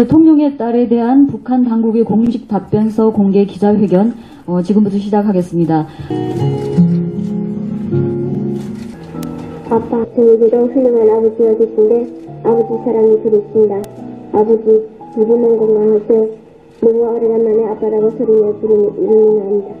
대통령의 딸에 대한 북한 당국의 공식 답변서 공개 기자회견 어, 지금부터 시작하겠습니다. 아빠, 저에게도 훌륭한 아버지가 계신데 아버지 사랑이 그립습니다. 아버지, 무기만 건강하세요. 너무 오래간만에 아빠라고 소리내 부르는 이름이 나옵니다.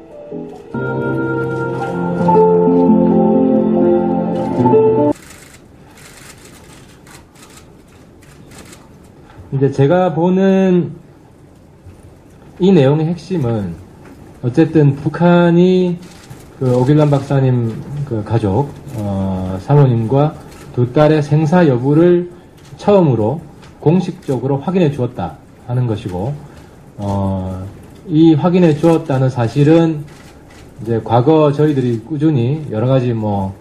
이제 제가 보는 이 내용의 핵심은 어쨌든 북한이 그 오길란 박사님 그 가족 어, 사모님과 두 딸의 생사 여부를 처음으로 공식적으로 확인해 주었다 하는 것이고 어, 이 확인해 주었다는 사실은 이제 과거 저희들이 꾸준히 여러 가지 뭐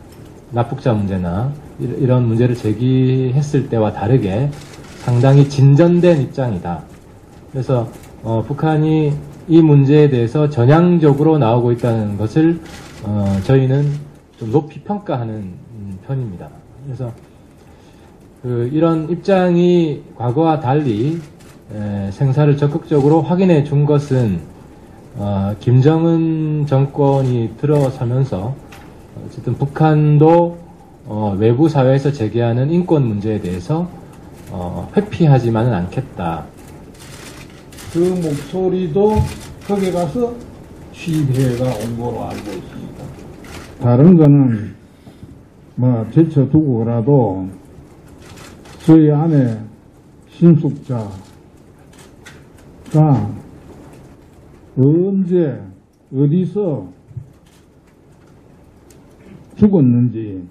납북자 문제나 이- 이런 문제를 제기했을 때와 다르게 상당히 진전된 입장이다. 그래서 어, 북한이 이 문제에 대해서 전향적으로 나오고 있다는 것을 어, 저희는 좀 높이 평가하는 음, 편입니다. 그래서 그 이런 입장이 과거와 달리 에, 생사를 적극적으로 확인해 준 것은 어, 김정은 정권이 들어서면서 어쨌든 북한도 어, 외부 사회에서 제기하는 인권 문제에 대해서 어, 회피하지만은 않겠다. 그 목소리도 거기 가서 취입회가 온 거로 알고 있습니다. 다른 거는 뭐 제쳐두고라도 저희 안에 신숙자가 언제 어디서 죽었는지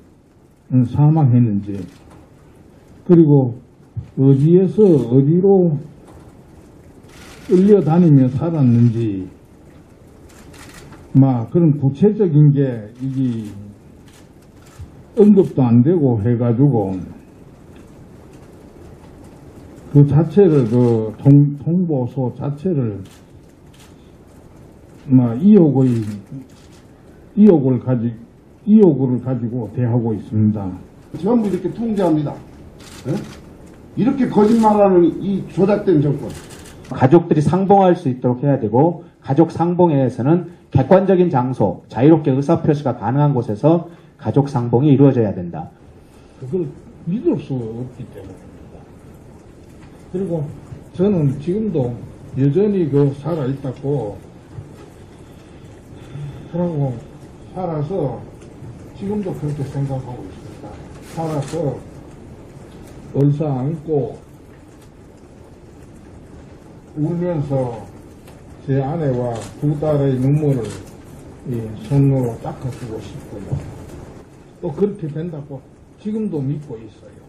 음, 사망했는지 그리고 어디에서 어디로 끌려다니며 살았는지, 막 그런 구체적인 게 이게 언급도 안 되고 해가지고 그 자체를 그 통, 통보소 자체를 막 이욕의 이욕을 가지 이욕을 가지고 대하고 있습니다. 전부 이렇게 통제합니다. 예? 이렇게 거짓말하는 이 조작된 정권. 가족들이 상봉할 수 있도록 해야 되고 가족 상봉회에서는 객관적인 장소, 자유롭게 의사표시가 가능한 곳에서 가족 상봉이 이루어져야 된다. 그걸 믿을 수 없기 때문입니다. 그리고 저는 지금도 여전히 그 살아있다고 그러고 살아서 지금도 그렇게 생각하고 있습니다. 살아서 얼싸 안고 울면서 제 아내와 두 딸의 눈물을 이 손으로 닦아주고 싶고요. 또 그렇게 된다고 지금도 믿고 있어요.